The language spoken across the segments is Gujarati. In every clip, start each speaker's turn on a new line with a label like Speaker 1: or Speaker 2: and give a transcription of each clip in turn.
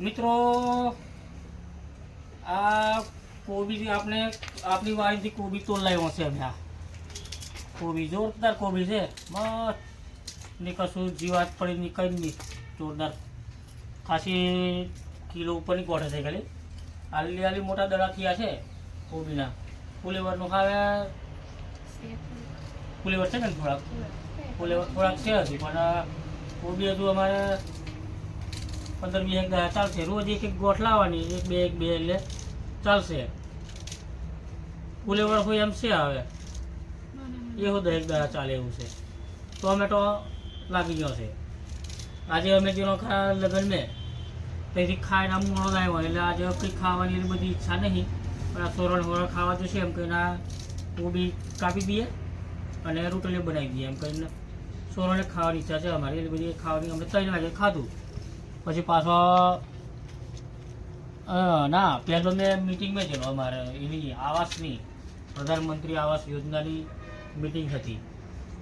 Speaker 1: મિત્રો આ કોબી આપણે આપણી વાડીથી કોબી તો લાવ્યો છે અમે આ. કોબી જોરદાર કોબી છે. મસ્ત. ને કશું જીવાત પડી ની કઈ નહીં. જોરદાર. ખાસી કિલો ઉપરની ગોઠે છે ખાલી. આલી આલી મોટા દડા થયા છે કોબીના ફુલેવરનું ખાવે. ફુલેવર છે ને થોડાક? ફુલેવર. થોડાક છે હજી પણ કોબી હજુ અમારે પંદર વીસ એક દાડા ચાલશે. રોજ એક એક ગોઠ લાવવાની. એક બે એક બે એટલે ચાલશે. ફુલેવર હોય એમ છે હવે. એવું દરેક ગાય ચાલે એવું છે. ટોમેટો લાગી ગયો છે. આજે અમે જેનો ખા લગ્ન મેં તેથી ખાઈને આમ મોડો લાવ્યો એટલે આજે કંઈ ખાવાની એની બધી ઈચ્છા નહીં. પણ આ સોરણ હોરણ ખાવા જશે એમ કહીને આ કોબી કાપી દઈએ અને રોટલી બનાવી દઈએ એમ કહીને સોરણે ખાવાની ઈચ્છા છે અમારી. એટલે બધી ખાવાની અમે ત્રણ વાગે ખાધું. પછી પાછો ના, પહેલો મેં મિટિંગમાં ગયેલો અમારે, એની આવાસની પ્રધાનમંત્રી આવાસ યોજનાની મિટિંગ હતી.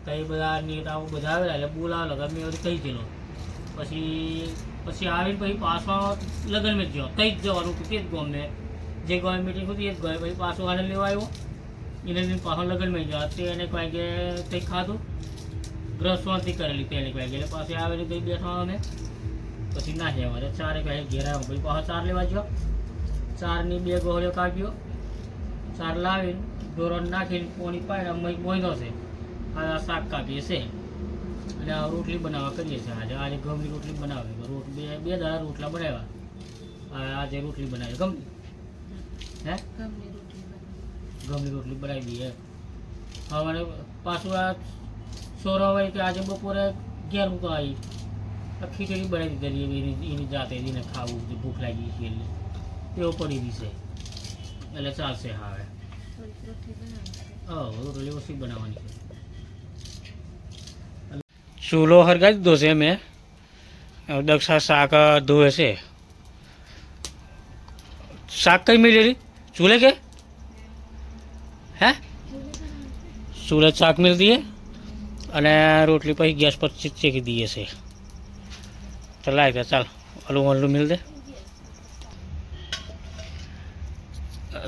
Speaker 1: તો એ બધા નેતાઓ બધા આવેલા, એટલે બોલાવેલો, તો મેં કહી ગયેલો પછી પછી આવીને પછી પાછો લગ્નમાં જ ગયો. કઈ જ જવાનું તે જ ગામ મેં જે ગામ મિટિંગ હતી, એ જ ગયો પછી પાછો આને લેવા આવ્યો. એને પાછો લગ્નમાં ગયો. તે એને કહે કે કંઈક ખાધું. ગ્રહ શાંતિ કરેલી તેને કહે એટલે પાછી આવેલી કંઈ બેઠા અમે. પછી ના જવા અમારે ચારે કહે ઘેર ભાઈ પછી ચાર લેવા ગયો. ચારની બે ગોળીઓ કાપ્યો ચાર લાવીને ધોરણ નાખીને પોણી પાડે અમે બોંધો છે. આ શાક કાપીએ છે. અને આ રોટલી બનાવવા કરીએ છીએ. આજે આજે ગમની રોટલી બનાવી. રોટ બે બે દાડા રોટલા બનાવ્યા. આજે રોટલી બનાવી. ગમની હે? ગમની રોટલી બનાવી. દઈએ હવે પાછું આ સોરો હોય કે આજે બપોરે ઘેર મૂકવા આવી. ખીચડી બનાવી દીધી એની એની જાતે એને ખાવું ભૂખ લાગી છે એટલે. તેઓ પડી દીશે એટલે ચાલશે હવે. હા રોટલી ઓછી બનાવવાની છે. ચૂલો હરગાવી દીધો છે મેં. દક્ષા શાક ધોવે છે. શાક કઈ મિલેલી ચૂલે કે? હે? ચૂલે શાક મિલ દઈએ અને રોટલી પછી ગેસ પર ચેકી દઈએ છે. લાય દે ચાલ અલું અલું મિલ દે.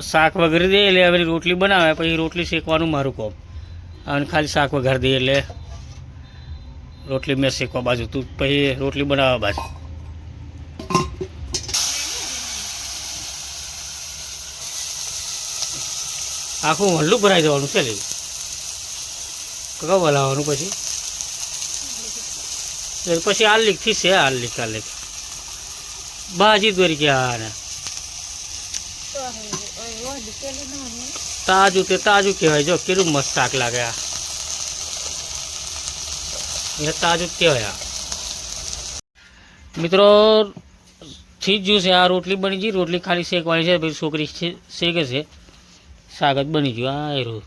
Speaker 1: શાક વગેરે દે એટલે હવે રોટલી બનાવે, પછી રોટલી શેકવાનું મારું કોમ. અને ખાલી શાક વઘારી દઈએ એટલે રોટલી મેં શેકવા બાજુ, તું પછી રોટલી બનાવવા બાજુ. આખું હલ્લું ભરાઈ જવાનું છે લી. કયો બોલાવવાનું પછી? પછી આ થી છે આલિક આ લીક ભાજી દોરી ગયા ને તાજું તે તાજું કહેવાય. જો, કેટલું મસ્ત શાક લાગે આ. એ તાજું કહેવાય મિત્રો જ ગયું છે. આ રોટલી બની ગઈ. રોટલી ખાલી શેકવાની છે. પછી છોકરી શેકે છે. શાક જ બની ગયું. આ એ રહ્યું.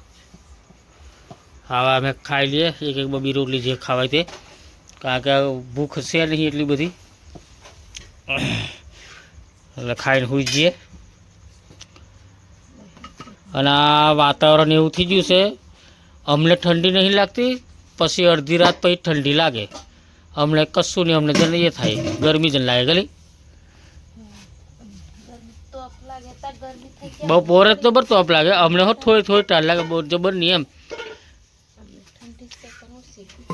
Speaker 1: હવે અમે ખાઈ લઈએ. એક એક બબી રોટલી જે ખાવાય તે. કારણ કે ભૂખ છે નહીં એટલી બધી એટલે ખાઈને સુઈ જઈએ અને આ વાતાવરણ એવું થઈ ગયું છે અમને ઠંડી નહીં લાગતી પછી અડધી રાત પછી ઠંડી લાગે અમને કશું નહીં અમને જને એ થાય ગરમી જન લાગે ગલી બપોરે તો બર તોપ લાગે અમને હો થોડી થોડી ટાળ લાગે બહુ જબર નહીં એમ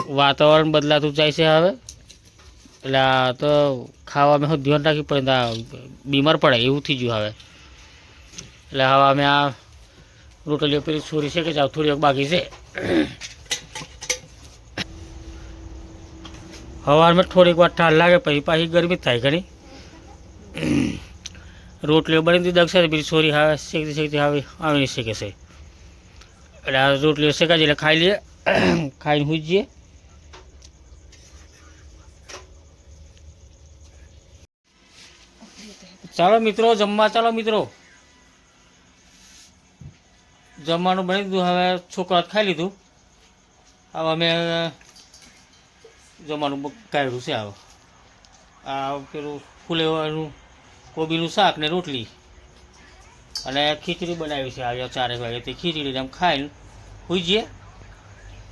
Speaker 1: વાતાવરણ બદલાતું જાય છે હવે. એટલે આ તો ખાવામાં હું ધ્યાન રાખી પડે બીમાર પડે, એવું થઈ ગયું હવે. એટલે હવે અમે આ રોટલીઓ પેલી છોરી છે કે જાવ, થોડી બાકી છે. હવામાં થોડીક વાર ઠાર લાગે, પછી પાછી ગરમી થાય ઘણી. રોટલીઓ બની દીધી દક્ષા પેલી છોરી હવે શેકતી શેકતી આવે નહીં શેકે છે. એટલે આ રોટલીઓ શેકાય એટલે ખાઈ લઈએ. ખાઈને સુઈ જઈએ. ચાલો મિત્રો, જમવા ચાલો મિત્રો. જમવાનું બની દીધું, હવે છોકરા ખાઈ લીધું. હવે અમે જમવાનું કાઢ્યું છે હવે આ પેલું ફૂલેવાનું કોબીનું શાક ને રોટલી. અને ખીચડી બનાવી છે આજે ચારેક વાગે તે ખીચડી એમ ખાઈને સુઈ જઈએ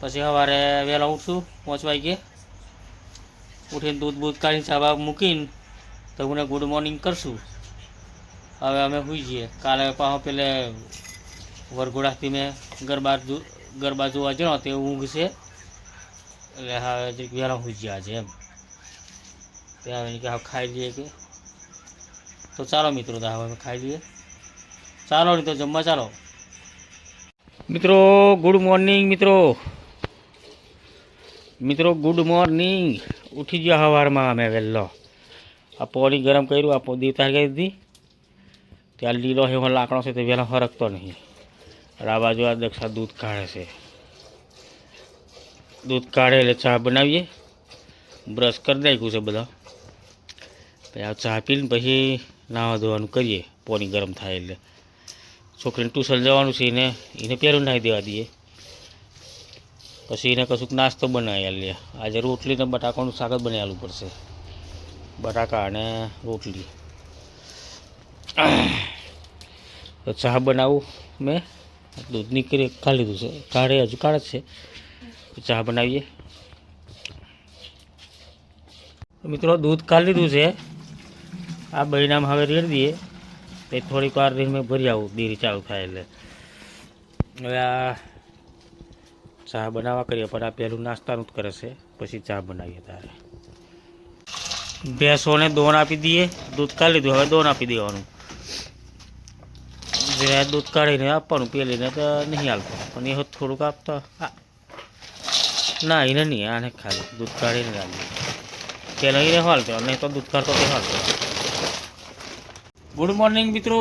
Speaker 1: પછી સવારે વહેલા ઉઠશું, પાંચ વાગે ઉઠીને દૂધ બૂધ કાઢીને સાબા મૂકીને તમને ગુડ મોર્નિંગ કરશું. હવે અમે સુઈ જઈએ કાલે પાછો પેલે વરઘોડાથી મેં ગરબા જો- ગરબા જોવા જણો તે ઊંઘ છે. એટલે હવે જરીક વહેલા સુઈ ગયા છે એમ. ત્યાં હવે કે હવે ખાઈ લઈએ કે. તો ચાલો મિત્રો, તો હવે અમે ખાઈ લઈએ. ચાલો નહીં તો જમવા ચાલો. મિત્રો ગુડ મોર્નિંગ મિત્રો. મિત્રો ગુડ મોર્નિંગ ઉઠી ગયા સવારમાં અમે વહેલો. આ પોણી ગરમ કર્યું, આ પોદી તારી દીધી. ત્યાં લીલો એવો લાકડો છે, તે વહેલો હરકતો નહીં. આ આ દક્ષા દૂધ કાઢે છે. દૂધ કાઢે એટલે ચા બનાવીએ. બ્રશ કરી નાખ્યું છે બધા. પછી આ ચા પીને પછી નાવા ધોવાનું કરીએ પોની ગરમ થાય એટલે. છોકરીને ટ્યુશન જવાનું છે એને એને પહેરું નાહી દેવા દઈએ. પછી એને કશુંક નાસ્તો બનાવી આલીએ. આજે રોટલી ને બટાકાનું શાક જ બનાવેલું પડશે. બટાકા અને રોટલી. તો ચા બનાવું મેં. દૂધ નીકળી, કાઢી લીધું છે. કાઢે, હજુ કાઢે છે. ચા બનાવીએ. મિત્રો, દૂધ કાઢી લીધું છે. આ બહેનામાં હવે રેડી દઈએ. એ થોડીક વાર રહીને મેં ભરી આવું, ડેરી ચાલુ થાય એટલે. હવે આ ચા બનાવવા કરીએ, પણ આ પહેલું નાસ્તાનું જ કરે છે. પછી ચા બનાવીએ તારે. ભેંસોને દોન આપી દઈએ. દૂધ કાઢી લીધું, હવે દોન આપી દેવાનું. જે દૂધ કાઢીને આપવાનું પેલીને તો નહીં હાલતું પણ એ થોડુંક આપતા આ ના એને નહીં આને ખાલી દૂધ કાઢીને આપીએ પેલા એને હાલતો નહીં તો દૂધ કાઢતો તે હાલતો ગુડ મોર્નિંગ મિત્રો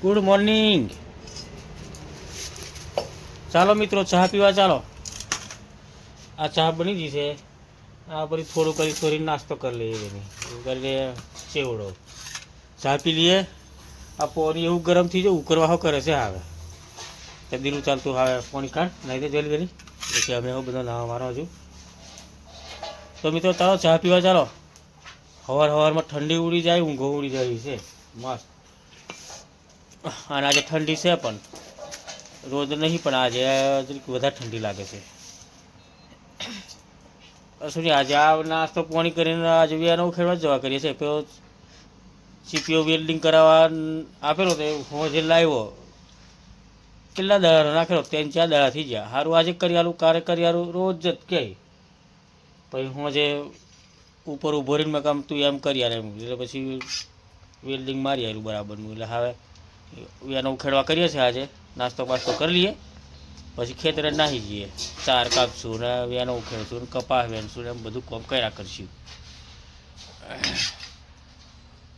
Speaker 1: ગુડ મોર્નિંગ ચાલો મિત્રો ચા પીવા ચાલો આ ચા બની ગઈ છે આ પછી થોડું કરી થોડી નાસ્તો કરી લઈએ એની એવું કરીને ચેવડો ચા પી લઈએ આ પાણી એવું ગરમ થઈ જાય, ઉકરવાહો કરે છે આવે તે દિલું ચાલતું આવે પોણી કાઢ, નહીં તો જલ્દી જલ્દી પછી અમે એવું બધો નાવા મારો છું તો મિત્રો, ચાલો, ચા પીવા ચાલો. હવાર હવારમાં ઠંડી ઉડી જાય, ઊંઘો ઉડી જાય છે. મસ્ત. અને આજે ઠંડી છે પણ. રોજ નહીં, પણ આજે વધારે ઠંડી લાગે છે. શું આજે આ નાસ્તો પાણી કરીને આજે વ્યાનો ખેડવા જ જવા કરીએ છીએ. પેલો સીપીઓ વેલ્ડિંગ કરાવવા આપેલો તો હું જે લાવ્યો. કેટલા દડા નાખેલો? ત્રણ ચાર દડા થઈ ગયા. સારું આજે કરી આલું કારે કરી આલું, રોજ જ કહે પછી હું જે ઉપર ઊભો રહીને કામ તું એમ કરી આલે એમ. એટલે પછી વેલ્ડિંગ મારી આવ્યું બરાબરનું એટલે હવે એનો ઉખેડવા કરીએ છીએ આજે. નાસ્તો બાસ્તો કરી લઈએ. પછી ખેતરે નાહી જઈએ. ચાર કાપશું ને વેનો ઉખેડશું ને કપાસ વેનશું ને એમ બધું કોમ કર્યા કરશું.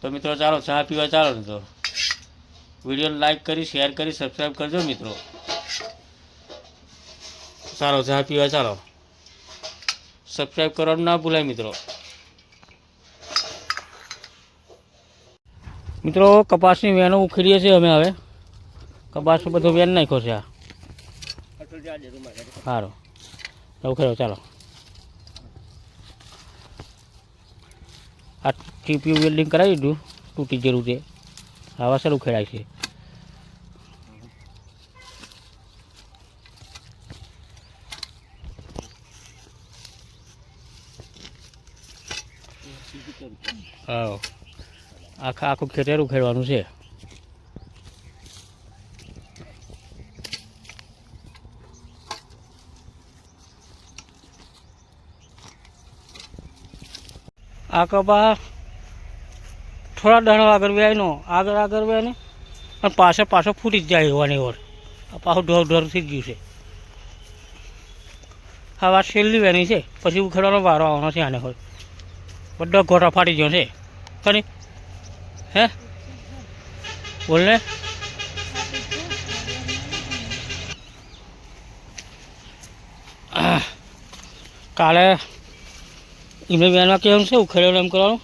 Speaker 1: તો મિત્રો, ચાલો, ચા પીવા ચાલો ને તો. વિડીયોને લાઈક કરી શેર કરી સબસ્ક્રાઈબ કરજો મિત્રો. ચાલો, ચા પીવા ચાલો. સબસ્ક્રાઈબ કરવાનું ના ભૂલાય મિત્રો. મિત્રો, કપાસની વેનો ઉખેડીએ છીએ અમે હવે. કપાસ બધો વેન નાખ્યો છે આ. સારું ઉખેડો, ચાલો. આ ટીપી વેલ્ડિંગ કરાવી દીધું, તૂટી જરૂર છે. આવા સર ઉખેડાય છે. આખા આખું ખેતર ઉખેડવાનું છે. આ કપા થોડા દાણા આગળ વ્યાયનો આગળ આગળ વ્યાય ને, અને પાછો પાછો ફૂટી જ જાય હોવાની ઓર. આ પાછું ઢોર ઢોર થઈ ગયું છે. હા વાત છેલ્લી વેની છે, પછી ઉખેડવાનો વારો આવવાનો છે આને હોય બધો ગોટા ફાટી ગયો છે. ખરી? હે? બોલ ને. કાલે એમને બેનમાં કેવું છે ઉખેડવાનું એમ કરવાનું?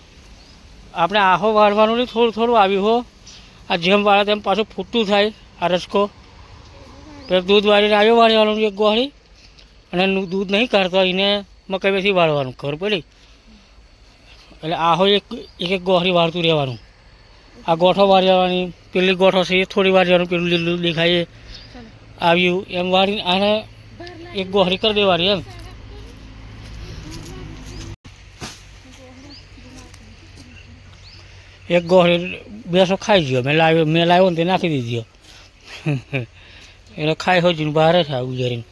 Speaker 1: આપણે આહો વાળવાનું નહીં થોડું થોડું આવ્યું હો. આ જેમ વાળે તેમ પાછું ફૂટતું થાય આ રસકો પછી દૂધ વાળીને આવ્યો વાળવાનું એક ગોળી અને દૂધ નહીં કાઢતો એને મકાઈથી વાળવાનું ખબર પડી? એટલે આહો એક એક એક ગોળી વાળતું રહેવાનું. આ ગોઠો વાળી લેવાની પેલી ગોઠો છે એ થોડી વાર જવાનું પેલું લીલું દેખાય. આવ્યું એમ વાળી આને એક ગોહરી કરી દેવાની એમ. એક ગોળી બેસો ખાઈ ગયો. મેં લાવ્યો મેં લાવ્યો ને તે નાખી દીધી. એટલે ખાઈ હોજીને બહાર છે આવું ગુજારીને